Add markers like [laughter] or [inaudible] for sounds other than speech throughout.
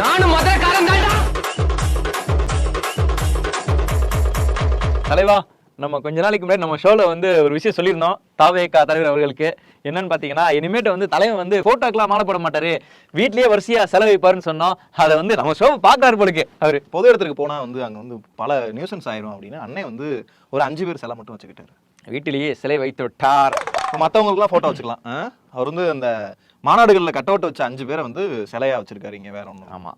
நானும் மதுரக்காரன் தான்டா. தலைவா நம்ம கொஞ்ச நாளைக்கு முன்னாடி நம்ம ஷோல வந்து ஒரு விஷயம் சொல்லியிருந்தோம் தாவேகா தலைவர் அவர்களுக்கு. என்னன்னு பாத்தீங்கன்னா இனிமேட்டு வந்து தலைவன் வந்து போட்டோக்கெல்லாம் மாலை போட மாட்டாரு. வீட்லயே வரிசையா செலவழிப்பாருன்னு சொன்னோம். அதை வந்து நம்ம ஷோ பாக்குறாரு போலுக்கு அவரு. பொது இடத்துக்கு போனா வந்து அங்க வந்து பல நியூசன்ஸ் ஆயிரும் அப்படின்னு அண்ணன் வந்து ஒரு அஞ்சு பேர் சிலை மட்டும் வச்சுக்கிட்டாரு. வீட்டிலேயே சிலை வைத்து விட்டார். மற்றவங்களுக்குலாம் ஃபோட்டோ வச்சுக்கலாம்? அவர் வந்து அந்த மாநாடுகளில் கட் அவுட் வச்ச அஞ்சு பேரை வந்து சிலையா வச்சிருக்காரு. இங்க வேற ஒன்றும் ஆமா.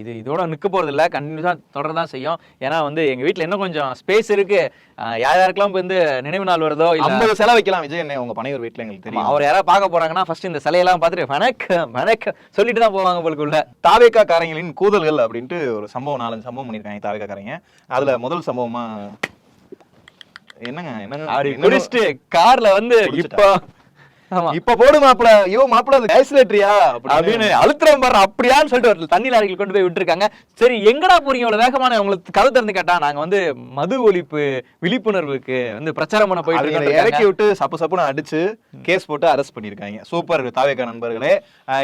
இது இதோட நிக்க போறது இல்ல கண்டினியூஸா தொடரதான் செய்யும். ஏன்னா வந்து எங்க வீட்ல இன்னும் கொஞ்சம் ஸ்பேஸ் இருக்கு. அஹ் யார் யாருக்கெல்லாம் வந்து நினைவு நாள் வருதோ இல்ல. சிலை வைக்கலாம். விஜய் அண்ணே உங்க பனையூர் வீட்டில் எங்களுக்கு தெரியும். அவர் யாராவது பார்க்க போறாங்கன்னா ஃபர்ஸ்ட் இந்த சிலையெல்லாம் பார்த்துட்டு வணக்கம் வணக்கம். சொல்லிட்டு தான் போவாங்க போலுக்குள்ள. தாவேக்கா காரங்களின் கூதல்கள் அப்படின்ட்டு ஒரு சம்பவம் நாலஞ்சு சம்பவம் பண்ணியிருக்காங்க தாவேக்கா காரங்க. அதுல முதல் சம்பவமா என்னங்க என்னங்க? குடிச்சிட்டு கார்ல வந்து இப்போ இப்ப போடு மாப்பிள. ஐயோ மாப்பிள அது ஐசோலேட்டரியா அப்படின்னு. அழுத்துறோம் பாரு அப்படியான்னு சொல்லிட்டு ஒரு தண்ணி லாரிகள் கொண்டு போய் விட்டுருக்காங்க. சரி எங்கடா போறீங்க? இவ்வளவு வேகமான உங்களுக்கு கதை திறந்து கேட்டா நாங்க வந்து மது ஒழிப்பு விழிப்புணர்வுக்கு வந்து பிரச்சாரம் பண்ண போயிட்டு இறக்கி விட்டு சப்பு சப்புன்னு அடிச்சு கேஸ் போட்டு அரெஸ்ட் பண்ணிருக்காங்க சூப்பர் தாவேக்கா நண்பர்களே.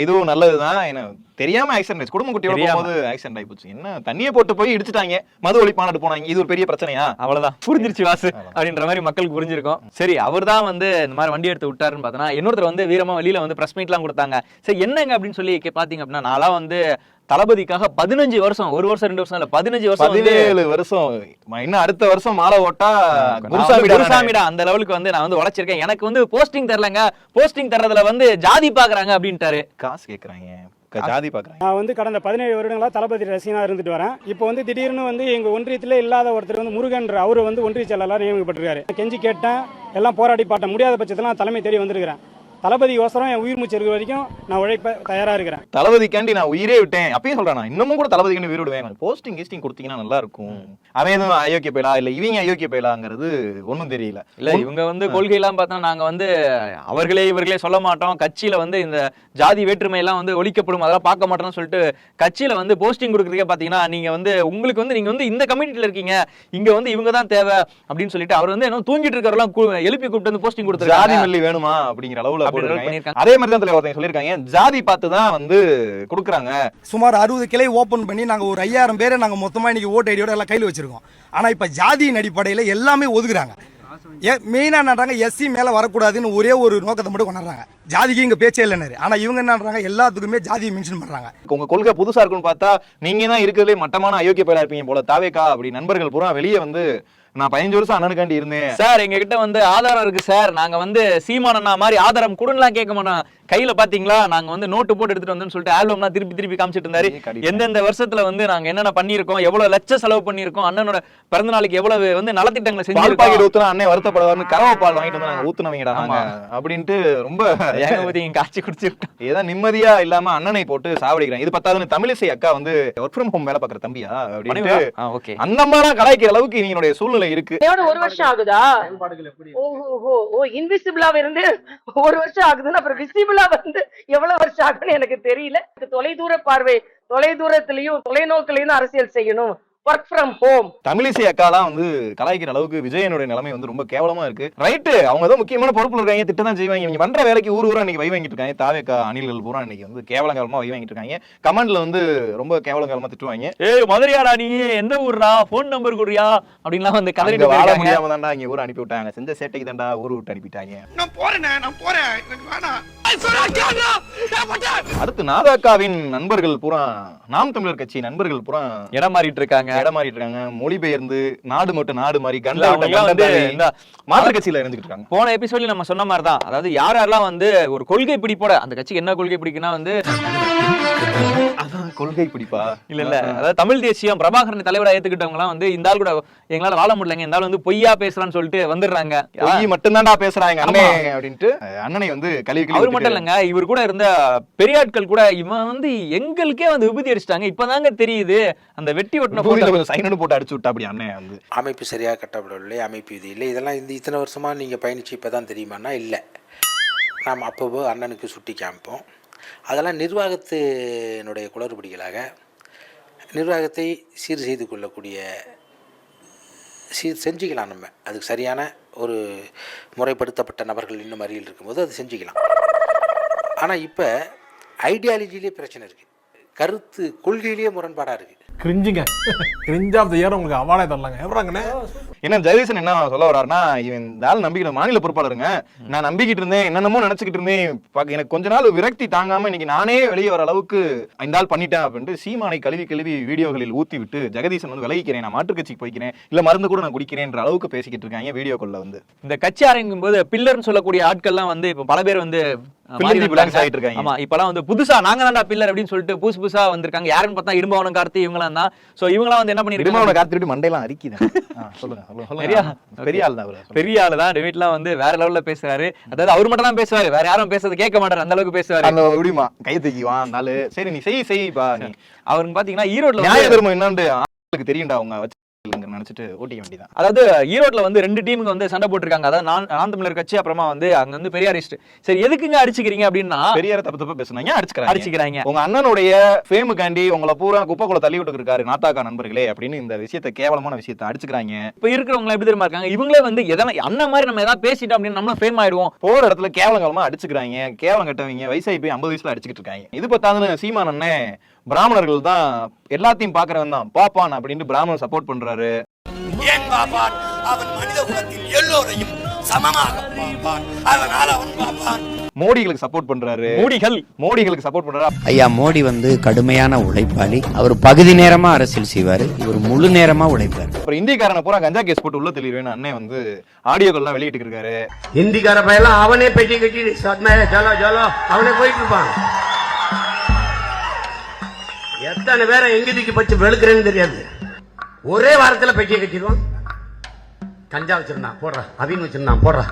இதுவும் நல்லதுதான். என்ன தெரியாம ஆக்சிடென்ட் ஆயிடுச்சு. குடும்ப குட்டியோட தெரியாம. போகும்போது ஆக்சிடென்ட் ஆயிப்போச்சு. என்ன தண்ணியை போட்டு போய் இடிச்சிட்டாங்க. மது ஒழிப்பு மாநாடு போனாங்க. இது ஒரு பெரிய பிரச்சனையா? அவ்வளவுதான். புரிஞ்சிருச்சு வாசு. அப்படின்ற மாதிரி மக்களுக்கு புரிஞ்சிருக்கும். சரி அவர் தான் வந்து இந்த மாதிரி வண்டி எடுத்து விட்டாருன்னு பார்த்தோன்னா இன்னொருத்தர் வந்து வீரமா வெளியில வந்து பிரஸ் மீட்லாம் கொடுத்தாங்க. சரி என்னங்க அப்படின்னு சொல்லி பாத்தீங்க அப்படின்னா நான்லாம் வந்து தளபதிக்காக பதினஞ்சு வருஷம் ஒரு வருஷம் ரெண்டு வருஷம் இல்ல பதினஞ்சு வருஷம் பதினேழு வருஷம். இன்னும் அடுத்த வருஷம் மாலை ஓட்டா குருசாமிடா அந்த லெவலுக்கு வந்து நான் வந்து உழைச்சிருக்கேன். எனக்கு வந்து போஸ்டிங் தரலங்க. போஸ்டிங் தர்றதுல வந்து ஜாதி பாக்குறாங்க அப்படின்ட்டாரு. காசு கேக்குறாங்க. ஜாதி பார்க்குறேன் நான் வந்து கடந்த பதினேழு வருடங்களா தளபதி ரசிகனாக இருந்துட்டு வரேன். இப்போ வந்து திடீர்னு வந்து எங்கள் ஒன்றியத்தில் இல்லாத ஒருத்தர் வந்து முருகன்ற அவர் வந்து ஒன்றிய செயலாளர் நியமிக்கப்பட்டிருக்காரு. கெஞ்சி கேட்டேன் எல்லாம் போராடி பாட்ட முடியாத பட்சத்தில் நான் தலைமை தேடி வந்திருக்கிறேன். தளபதி யோசரம் என் உயிர் மூச்சு இருக்கிற வரைக்கும் நான் உழைப்ப தயாராக இருக்கிறேன். தளபதிக்காண்டி நான் உயிரே விட்டேன். அப்பயும் சொல்றேன் நான் இன்னமும் கூட தளபதிக்காண்டி உயிர் விடுவேன் போஸ்டிங் கீஸ்டிங் கொடுத்தீங்கன்னா நல்லா இருக்கும் அவன் எதுவும் அயோக்கிய பயலா இல்ல இவங்க அயோக்கிய பயலாங்கிறது ஒண்ணும் தெரியல. இல்ல இவங்க வந்து கொள்கை எல்லாம் பார்த்தா நாங்க வந்து அவர்களே இவர்களே சொல்ல மாட்டோம். கட்சியில வந்து இந்த ஜாதி வேற்றுமை எல்லாம் வந்து ஒழிக்கப்படும். அதெல்லாம் பார்க்க மாட்டோம்னு சொல்லிட்டு கட்சியில வந்து போஸ்டிங் கொடுக்குறதுக்கே பாத்தீங்கன்னா நீங்க வந்து உங்களுக்கு வந்து நீங்க வந்து இந்த கமிட்டில இருக்கீங்க. இங்க வந்து இவங்க தான் தேவை அப்படின்னு சொல்லிட்டு அவர் வந்து என்ன தூங்கிட்டு இருக்கிறவெல்லாம் எழுப்பி கூப்பிட்டு வந்து போஸ்டிங் ஜாதி கொடுத்துருக்காங்க மல்லி வேணுமா அப்படிங்கிற அளவுல போட்டிருக்காங்க. அதே மாதிரி தான் தலைவர் ஒருத்தங்க சொல்லியிருக்காங்க. ஜாதி பார்த்து தான் வந்து கொடுக்குறாங்க? சுமார் அறுபது கிளை ஓபன் பண்ணி நாங்க ஒரு ஐயாயிரம் பேரை நாங்க மொத்தமா இன்னைக்கு ஓட்டு ஐடியோட எல்லாம் கையில் வச்சிருக்கோம். ஆனா இப்ப ஜாதியின் அடிப்படையில எல்லாமே ஒதுக்குறாங்க. ஏ மெயினா என்னன்றாங்க எஸ்சி மேல வரக்கூடாதுன்னு ஒரே ஒரு நோக்கத்தை மட்டும் கொண்டாடுறாங்க. ஜாதிக்கு இங்க பேச்சே இல்லைன்னு ஆனா இவங்க என்னன்றாங்க எல்லாத்துக்குமே ஜாதியை மென்ஷன் பண்றாங்க. உங்க கொள்கை புதுசா இருக்குன்னு பார்த்தா நீங்க தான் இருக்கிறதுலே மட்டமான அயோக்கிய பயலா இருப்பீங்க போல. தாவேக்கா அப்படி நண்பர்கள் பூரா வெளியே வந்து நான் பதினஞ்சு வருஷம் அண்ணனுக்காண்டி இருந்தேன். சார் எங்ககிட்ட வந்து ஆதாரம் இருக்கு சார். நாங்க வந்து சீமானண்ணா மாதிரி ஆதாரம் கொடுன்னுலாம் கேட்க மாட்டோம். கையில பாத்தீங்களா? நாங்க வந்து நோட்டு போட்டு எடுத்துட்டு வந்தோம்னு சொல்லிட்டு ஆல்பம்லாம் திருப்பி திருப்பி காமிச்சிட்டு இருந்தாரு. எந்தெந்த வருஷத்துல வந்து நாங்க என்னென்ன பண்ணியிருக்கோம் எவ்வளவு லட்ச செலவு பண்ணியிருக்கோம் அண்ணனோட பிறந்த நாளைக்கு எவ்வளவு வந்து நலத்திட்டங்களை பால் பாக்கெட் ஊத்துனா அண்ணன் வருத்தப்படுவார்னு கறவை பால் வாங்கிட்டு வந்து நாங்க. ஊத்துனவங்கடா அப்படின்ட்டு ரொம்ப இங்க காய்ச்சி குடிச்சிருக்கோம். ஏதோ நிம்மதியா இல்லாம அண்ணனை போட்டு சாவடிக்கிறாங்க இது பத்தாதுன்னு தமிழிசை அக்கா வந்து ஒர்க் ஃப்ரம் ஹோம் வேலை பாக்குற தம்பியா? அப்படின்ட்டு ஓகே அந்த மாதிரி கலாய்க்கிற அளவுக்கு நீங்களுடைய சூழ்நிலை இருக்கு. ஒரு வருஷம் ஆகுதா? ஓஹோ ஓ இன்விசிபிளா இருந்து ஒரு வருஷம் ஆகுதுன்னா அப்புறம் விசிபிளா வந்து எவ்வளவு வருஷம் ஆகும்னு எனக்கு தெரியல. தொலைதூர பார்வை தொலைதூரத்திலையும் தொலைநோக்கிலையும் அரசியல் செய்யணும். ஒர்க் ஃப்ரம் ஹோம் தமிழிசை அக்காலாம் வந்து கலாய்க்கிற அளவுக்கு விஜயனுடைய நிலைமை வந்து ரொம்ப கேவலமா இருக்கு. ரைட்டு அவங்க தான் முக்கியமான பொறுப்புல இருக்காங்க திட்டம் தான் செய்வாங்க. நீங்க பண்ற வேலைக்கு ஊர் ஊரா இன்னைக்கு வை வாங்கிட்டு இருக்காங்க. தாவேக்கா அணில்கள் பூரா இன்னைக்கு வந்து கேவலம் கேவலமா வை வாங்கிட்டு இருக்காங்க கமெண்ட்ல வந்து ரொம்ப கேவலம் கேவலமா திட்டுவாங்க. ஏய் மதுரையாடா நீ எந்த ஊர்ரா போன் நம்பர் கொடுறியா? அப்படின்லாம் வந்து கதறிட்டு வாழ முடியாம தான்டா இங்க ஊர் அனுப்பி விட்டாங்க செஞ்ச சேட்டைக்கு தான்டா ஊர் விட்டு அனுப்பிட்டாங்க. நான் போறேனே நான் போறேன். எனக்கு வேணாம். அடுத்து நாதாக்காவின் நண்பர்கள் பூரா நாம் தமிழர் கட்சி நண்பர்கள் பூரா இடம் மாறிட்டு இருக்காங்க. இடம் மாறிட்டு இருக்காங்க மொழிபெயர்ந்து நாடு மட்டும் நாடு மாறி கண்டா மாற்று கட்சியில இருந்துகிட்டு இருக்காங்க போன எபிசோட்ல நம்ம சொன்ன மாதிரி தான் அதாவது யார் யாரெல்லாம் வந்து ஒரு கொள்கை பிடிப்போட அந்த கட்சிக்கு என்ன கொள்கை பிடிக்குன்னா வந்து கொள்கை பிடிப்பா? இல்ல இல்ல. அதாவது தமிழ் தேசியம் பிரபாகரன் தலைவரா ஏத்துக்கிட்டவங்க எல்லாம் வந்து இந்த ஆள் கூட எங்களால வாழ முடியலங்க. இந்த வந்து பொய்யா பேசுறான்னு சொல்லிட்டு வந்துடுறாங்க. பொய் மட்டும்தான்டா பேசுறாங்க அண்ணே அப்படின்ட்டு அண்ணனை வந்து கழுவி அவர் மட்டும் இல்லைங்க இவர் கூட இருந்த பெரியாட்கள் கூட இவன் வந்து எங்களுக்கே வந்து விபூதி அடிச்சிட்டாங்க. இப்பதாங்க தெரியுது அந்த வெட்டி ஒட்டின photo- கொஞ்சம் சைனனு போட்டு அடிச்சு விட்டா அப்படி அண்ணன் வந்து. அமைப்பு சரியாக கட்டப்படவில்லை அமைப்பு இது இல்லை. இதெல்லாம் இந்த இத்தனை வருஷமாக நீங்கள் பயணிச்சு இப்போ தான் தெரியுமான்னா இல்லை. நாம் அப்பப்போ அண்ணனுக்கு சுட்டி காமிப்போம். அதெல்லாம் நிர்வாகத்தினுடைய குளறுபடிகளாக நிர்வாகத்தை சீர் செய்து கொள்ளக்கூடிய சீர் செஞ்சுக்கலாம் நம்ம. அதுக்கு சரியான ஒரு முறைப்படுத்தப்பட்ட நபர்கள் இன்னும் அருகில் இருக்கும்போது அது செஞ்சுக்கலாம். ஆனால் இப்போ ஐடியாலஜிலே பிரச்சனை இருக்குது கருத்து கொள்கையிலேயே முரண்பாடாக இருக்குது கிரிஞ்சுங்க கிரிஞ்ச் ஆஃப் த இயர் உங்களுக்கு அவார்டே தரலாங்க. எவ்வளோங்கண்ணே என்ன? ஜெகதீசன் என்ன சொல்ல வர்றாருன்னா இவன் இந்த ஆள் நம்பிக்கிற மாநில பொறுப்பாளருங்க. நான் நம்பிக்கிட்டு இருந்தேன் என்னென்னமோ நினைச்சுக்கிட்டு இருந்தேன். பாக்க- எனக்கு கொஞ்ச நாள் விரக்தி தாங்காம இன்னைக்கு நானே வெளியே வர அளவுக்கு இந்த ஆள் பண்ணிட்டேன் அப்படின்ட்டு சீமானை கழுவி கழுவி வீடியோகளில் ஊத்தி விட்டு ஜெகதீசன் வந்து விலகிக்கிறேன் நான் மாற்றுக் கட்சிக்கு போய்க்கிறேன் இல்ல மருந்து கூட நான் குடிக்கிறேன்ற அளவுக்கு பேசிக்கிட்டு இருக்காங்க வீடியோக்குள்ள வந்து. இந்த கட்சி ஆரம்பிக்கும் போது பில்லர்னு சொல்லக்கூடிய ஆட்கள்லாம் வந்து இப்ப பல பேர் வந்து ஆமா இப்பலாம் வந்து புதுசா நாங்க தான்டா பில்லர் அப்படின்னு சொல்லிட்டு புதுசு புதுசா வந்திருக்காங்க. யாருன்னு பார்த்தா இரும்பவனம் கார்த்தி இவங்கலாம் தான். சோ இவங்கலாம் வந்து என்ன பண்ணிருக்காங்க? மண்டையெல்லாம் அரிக்குது. [laughs] சொல்லுங்க பெரிய- ஆள். தான் பெரிய ஆளு தான். டெவிட்லாம் வந்து வேற லெவல்ல பேசுறாரு. அதாவது அவர் மட்டும் தான் பேசுவாரு. வேற யாரும் பேசுறது கேட்க மாட்டாரு. அந்த அளவுக்கு பேசுவாரு. அந்த கை தூக்கிவான் ஆளு சரி நீ செய் செய்ப்பா நீ. அவருக்கு பாத்தீங்கன்னா ஈரோட்ல நியாய தர்மம் என்னன்னு தெரியும்டா அவங்க வச்சு நினைச்சிட்டு ஓட்டிக்க வேண்டியதான் அதாவது ஈரோட்ல வந்து ரெண்டு டீமுக்கு வந்து சண்டை போட்டிருக்காங்க. அதாவது நான் நான் தமிழர் கட்சி அப்புறமா வந்து அங்க வந்து பெரியாரிஸ்ட் சரி எதுக்குங்க அடிச்சுக்கிறீங்க அப்படின்னா பெரியார தப்பு தப்பா பேசுனாங்க அடிச்சுக்கிறாங்க. அடிச்சுக்கிறாங்க. உங்க அண்ணனுடைய ஃபேமுக்காண்டி உங்களை பூரா குப்பைக்குள்ள தள்ளி விட்டு இருக்காரு நாத்தாக்கா நண்பர்களே அப்படின்னு இந்த விஷயத்தை கேவலமான விஷயத்தை அடிச்சுக்கிறாங்க. இப்ப இருக்கிறவங்க எப்படி தெரியுமா இருக்காங்க? இவங்களே வந்து எதனா அண்ணன் மாதிரி நம்ம ஏதாவது பேசிட்டோம் அப்படின்னு நம்மளும் ஃபேம் ஆயிடுவோம். போற இடத்துல கேவலம் கேவலமா அடிச்சுக்கிறாங்க. கேவலம் கட்டவங்க வயசாகி போய் ஐம்பது வயசுல அடிச்சுக்கிட்டு இருக்காங்க. இது பத்தாதுன்னு சீமான் அண்ணன் பிராமணர்கள் தான் எல்லாத்தையும் பாக்குறவன் தான் பாப்பான் அப்படின்ட்டு பிராமணர் சப்போர்ட் பண்றாரு. ஏன் பாப்பான்? அவன் மனித குலத்தில் எல்லோரையும் சமமாக பார்ப்பான். அதனால் அவன் பாப்பான். மோடிகளுக்கு சப்போர்ட் பண்றாரு. மூடிகள். மோடிகளுக்கு சப்போர்ட் பண்றாரு. ஐயா மோடி வந்து கடுமையான உழைப்பாளி. அவர் பகுதி நேரமா அரசியல் செய்வாரு. இவர் முழு நேரமா உழைப்பார். அப்புறம் இந்தியக்காரனை பூரா கஞ்சா கேஸ் போட்டு உள்ள தெளிவேன்னு அண்ணன் வந்து ஆடியோக்கள்லாம் வெளியிட்டு இருக்காரு. ஹிந்திக்கார பையெல்லாம் அவனே பெட்டி கட்டி ஜலோ ஜலோ அவனே போயிட்டு இருப்பான். எத்தனை பேரை எங்க தூக்கி பச்சு வெளுக்கிறேன்னு தெரியாது. ஒரே வாரத்தில் பெட்டியை கட்டிடுவான். கஞ்சா வச்சிருந்தான் போடுறா. அவின் வச்சிருந்தான் போடுறா.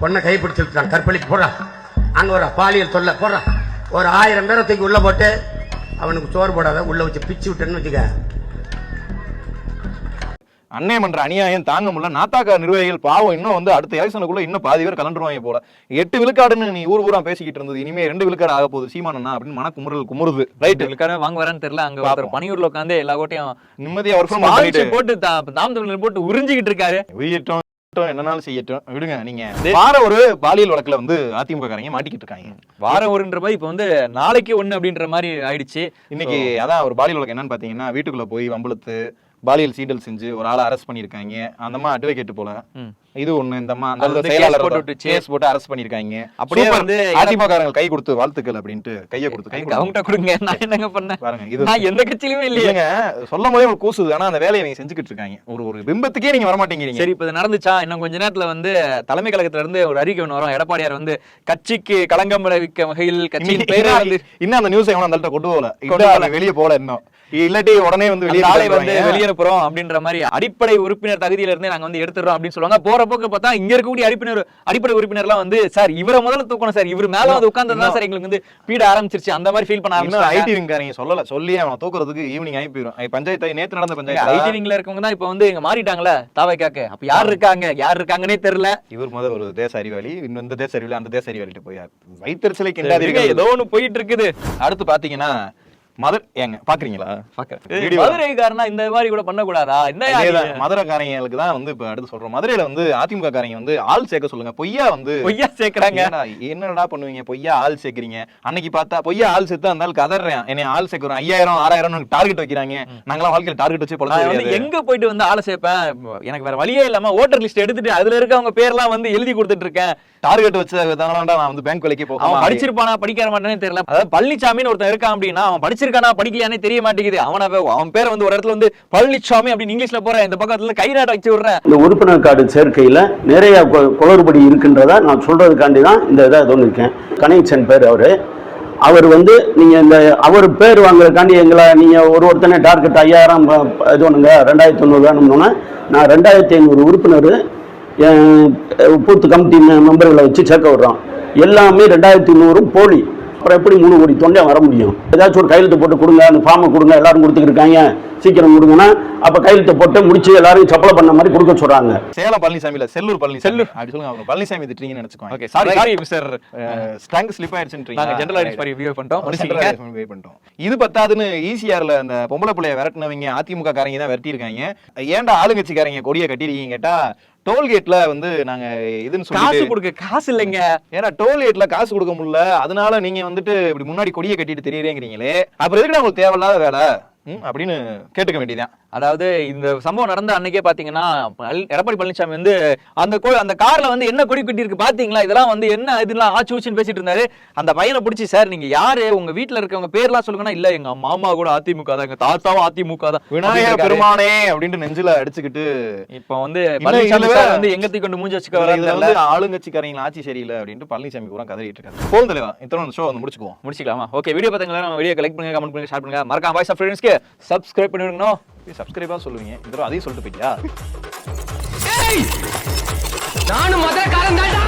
பொண்ணை கைப்பிடிச்சு வச்சிருக்கான் கற்பழிக்கு போடுறா. அங்க ஒரு பாலியல் தொல்லை போடுறா. ஒரு ஆயிரம் பேரை தூக்கி உள்ள போட்டு அவனுக்கு சோறு போடாத உள்ள வச்சு பிச்சு விட்டேன்னு வச்சுக்க. அண்ணே பண்ற அநியாயம் தாங்க முடியல. நாத்தாக்கா நிர்வாகிகள் பாவம். இன்னும் வந்து அடுத்த எலெக்ஷனுக்குள்ள இன்னும் பாதி பேர் கலண்டுருவாங்க போல. எட்டு விழுக்காடுன்னு நீ ஊர் ஊரா பேசிக்கிட்டு இருந்தது. இனிமே ரெண்டு விழுக்காடு ஆக போகுது. சீமானண்ணா அப்படின்னு மன குமுறல் குமுறுது ரைட் இருக்காரு வாங்க வரேன்னு தெரியல. அங்க ஒருத்தர். பனியூர்ல உட்காந்து எல்லா கோட்டையும் நிம்மதியா ஒர்க் பண்ணிட்டு. போட்டு தா- தாம் தமிழர் போட்டு உறிஞ்சிக்கிட்டு இருக்காரு. உயிரிட்டும் என்னனாலும் செய்யட்டும். விடுங்க நீங்க வார ஒரு பாலியல் வழக்குல வந்து அதிமுக காரங்க மாட்டிக்கிட்டு இருக்காங்க. வாரம் ஒருன்ற மாதிரி இப்ப வந்து நாளைக்கு ஒண்ணு அப்படின்ற மாதிரி ஆயிடுச்சு. இன்னைக்கு அதான் ஒரு பாலியல் வழக்கு என்னன்னு பாத்தீங்கன்னா வீட்டுக்குள்ள போய் வம்புழுத்து பாலியல் சீடல் செஞ்சு ஒரு ஆளை அரெஸ்ட் பண்ணிருக்காங்க அந்த அம்மா அட்வொகேட் போல. இது ஒண்ணு இந்த செயலாளர் போட்டு. கேஸ் போட்டு அரெஸ்ட் பண்ணிருக்காங்க அப்படியே வந்து வந்து அதிமுக கை கொடுத்து வாழ்த்துக்கள் அப்படின்ட்டு கையை கொடுத்து கை அவங்ககிட்ட கொடுங்க. நான் என்னங்க பண்ணேன் பாருங்க இது நான் எந்த கட்சியிலுமே இல்லையே. இல்லைங்க சொல்லும் போதே உங்களுக்கு கூசுது. ஆனா அந்த வேலையை நீங்க செஞ்சுக்கிட்டு இருக்காங்க. ஒரு ஒரு பிம்பத்துக்கே நீங்க வர மாட்டேங்கிறீங்க சரி இப்ப இது நடந்துச்சா? இன்னும் கொஞ்ச நேரத்துல வந்து தலைமை கழகத்துல இருந்து ஒரு அறிக்கை ஒன்று வரும். எடப்பாடியார் வந்து கட்சிக்கு களங்கம் விளைவிக்க வகையில் கட்சியின் பெயரை வந்து இன்னும் அந்த நியூஸ் எவனும் அந்த கொண்டு போகல. வெளியே போகல இன்னும். இல்லாட்டி உடனே வந்து வெளியே வந்து. வெளியேறப்புறோம் அப்படின்ற மாதிரி அடிப்படை உறுப்பினர் தகுதியில இருந்தே நாங்க வந்து எடுத்துறோம் அப்படின்னு சொல்லுவாங்க. போற போக்கு பார்த்தா இங்க இருக்கக்கூடிய அடிப்பினர் அடிப்படை உறுப்பினர்லாம் வந்து சார் இவரை முதல்ல தூக்கணும் சார். இவர் மேல வந்து உட்கார்ந்தா சார் எங்களுக்கு வந்து பீட ஆரம்பிச்சிருச்சு. அந்த மாதிரி ஃபீல் பண்ண இன்னும் ஆரம்பிச்சாங்க ஐடி விங்காரங்க சொல்லல. சொல்லி அவன் தூக்குறதுக்கு ஈவினிங் ஆகி போயிடும் பஞ்சாயத்து நேத்து நடந்த பஞ்சாயத்து விங்ல இருக்கவங்க தான் இப்ப வந்து இங்க மாறிட்டாங்களே தாவை காக்க அப்ப யார் இருக்காங்க? யார் இருக்காங்கன்னே தெரியல. இவர் முதல் ஒரு தேச அறிவாளி இந்த தேச அறிவாளி அந்த தேச அறிவாளிட்டு போய் வைத்தறிச்சலை கிண்டாதீர்கள். ஏதோ ஒண்ணு போயிட்டு இருக்குது. அடுத்து பாத்தீங்கன்னா மதர் ஏங்க பாக்குறீங்களா? Video. மதுரைக்காரனா இந்த மாதிரி கூட பண்ணக்கூடாதா? அதேதான் மதுரைக்காரங்களுக்கு தான் வந்து இப்ப அடுத்து சொல்றோம். மதுரையில வந்து அதிமுக காரங்க வந்து ஆள் சேர்க்க சொல்லுங்க. பொய்யா வந்து பொய்யா சேர்க்கறாங்க. என்னடா பண்ணுவீங்க? பொய்யா ஆள் சேர்க்கறீங்க. அன்னைக்கு பார்த்தா பொய்யா ஆள் சேர்த்து ஆள் கதறேன். என்னை ஆள் சேர்க்கிறோம் ஐயாயிரம் ஆறாயிரம் டார்கெட் வைக்கிறாங்க. நாங்களாம் வாழ்க்கையில டார்கெட் வச்சு வந்து எங்க போயிட்டு வந்து ஆளை சேர்ப்பேன்? எனக்கு வேற வழியே இல்லாம ஓட்டர் லிஸ்ட் எடுத்துட்டு அதுல இருக்கவங்க பேர்லாம் வந்து எழுதி கொடுத்துட்டு இருக்கேன். டார்கெட் வச்சு தானடா நான் வந்து பேங்க் வேலைக்கு அவன் போக படிச்சிருப்பானா படிக்க மாட்டானே தெரியல. அதாவது பழனிசாமின்னு ஒருத்தன் இருக்கான் அப்படின்னா அவன் படிச்சிருக்கானா படிக்கலையானே தெரிய மாட்டேங்குது. அவனை அவன் பேரை வந்து ஒரு இடத்துல வந்து பழனிசாமி அப்படின்னு இங்கிலீஷ்ல போற இந்த பக்கத்துல கை நாட்ட வச்சு விடுறேன். இந்த உறுப்பினர் கார்டு சேர்க்கையில் நிறைய குளறுபடி இருக்கின்றதா நான் சொல்றதுக்காண்டி தான் இந்த இதை தோணிருக்கேன் கணேசன் பேர் அவர். அவர் வந்து நீங்கள் இந்த அவர் பேர் வாங்குறதுக்காண்டி எங்களை நீங்கள் ஒரு ஒருத்தனே டார்கெட் ஐயாயிரம் இது பண்ணுங்க ரெண்டாயிரத்தி தொண்ணூறு வேணும்னோன்னா நான் ரெண்டாயிரத்தி ஐநூறு உறுப்பினர் பூத்து கமிட்டி மெம்பர்களை வச்சு சேர்க்க விடுறோம். எல்லாமே ரெண்டாயிரத்தி நூறும் போலி. அப்புறம் எப்படி மூணு கோடி தொண்டை வர முடியும்? ஏதாச்சும் ஒரு கையெழுத்து போட்டு கொடுங்க அந்த ஃபார்மை கொடுங்க எல்லாரும் கொடுத்துக்கிட்டு இருக்காங்க. சீக்கிரம் கொடுங்கன்னா அப்போ கையெழுத்து போட்டு முடிச்சு எல்லாரும் சப்பளை பண்ண மாதிரி கொடுக்க சொல்றாங்க. சேலம் பழனிசாமில செல்லூர் பழனிசாமி. செல்லூர். அப்படி சொல்லுங்க அவங்க பழனிசாமி திட்டுறீங்கன்னு நினைச்சுக்கோங்க ஓகே சாரி ஸ்ட்ராங் ஸ்லிப் ஆயிடுச்சுன்றீங்க. நாங்க ஜெனரல் மாதிரி பண்ணிட்டோம். பண்ணிட்டோம். இது பத்தாதுன்னு ஈசிஆர்ல அந்த பொம்பளை பிள்ளைய விரட்டினவங்க அதிமுக காரங்க தான் விரட்டி இருக்காங்க ஏன்டா ஆளுங்கட்சிக்காரங்க கொடியை கட்டிருக்கீங்க கேட்டா டோல்கேட்ல வந்து நாங்க இதுன்னு காசு கொடுக்க காசு இல்லைங்க. ஏன்னா டோல்கேட்ல காசு கொடுக்க முடியல. அதனால நீங்க வந்துட்டு இப்படி முன்னாடி கொடியை கட்டிட்டு தெரியறீங்கிறீங்களே. அப்புறம் எதுக்கு உங்களுக்கு தேவையில்லாத வேலை? அப்படின்னு கேட்டுக்க வேண்டியதான் அதாவது இந்த சம்பவம் நடந்த அன்னைக்கே பாத்தீங்கன்னா எடப்பாடி பழனிசாமி வந்து அந்த கோ- அந்த கார்ல வந்து என்ன கொடி கட்டி இருக்கு பாத்தீங்களா? இதெல்லாம் வந்து என்ன இதெல்லாம் ஆச்சு ஊச்சுன்னு பேசிட்டு இருந்தாரு. அந்த பையனை பிடிச்சி சார் நீங்க யாரு? உங்க வீட்டுல இருக்கவங்க பேர்லாம் சொல்லுங்கன்னா இல்ல எங்க மாமா கூட அதிமுக தான் எங்க தாத்தாவும் அதிமுக தான். விநாயக அப்படின்னு இருக்காரு. பெருமானே அப்படின்ட்டு நெஞ்சில அடிச்சுக்கிட்டு இப்ப வந்து பழனிசாமி வந்து எங்க தூக்கி கொண்டு மூஞ்சி வச்சுக்க வந்து ஆளுங்கட்சிக்காரங்க ஆட்சி சரியில்லை அப்படின்ட்டு பழனிசாமி பூரா கதறிட்டு இருக்காரு. போதும் தலைவா இத்தனை ஷோ வந்து முடிச்சுக்குவோம். முடிச்சுக்கலாமா? ஓகே வீடியோ பார்த்தீங்களா நம்ம வீடியோ கலெக்ட் பண்ணுங்க கமெண்ட் பண்ணுங்க ஷேர் பண்ணுங்க. மறக்காம வாய்ஸ் ஆஃப் ஃப்ரெண்ட்ஸ்க்கு சப்ஸ்கிரைப் பண்ணிவிடுங்க சப்ஸ்கிரைபா சொல்லுவீங்க. இந்த தடவை அதையும் சொல்லிட்டு போயிட்டியா? நானும் மதுரக்காரன் தாண்டா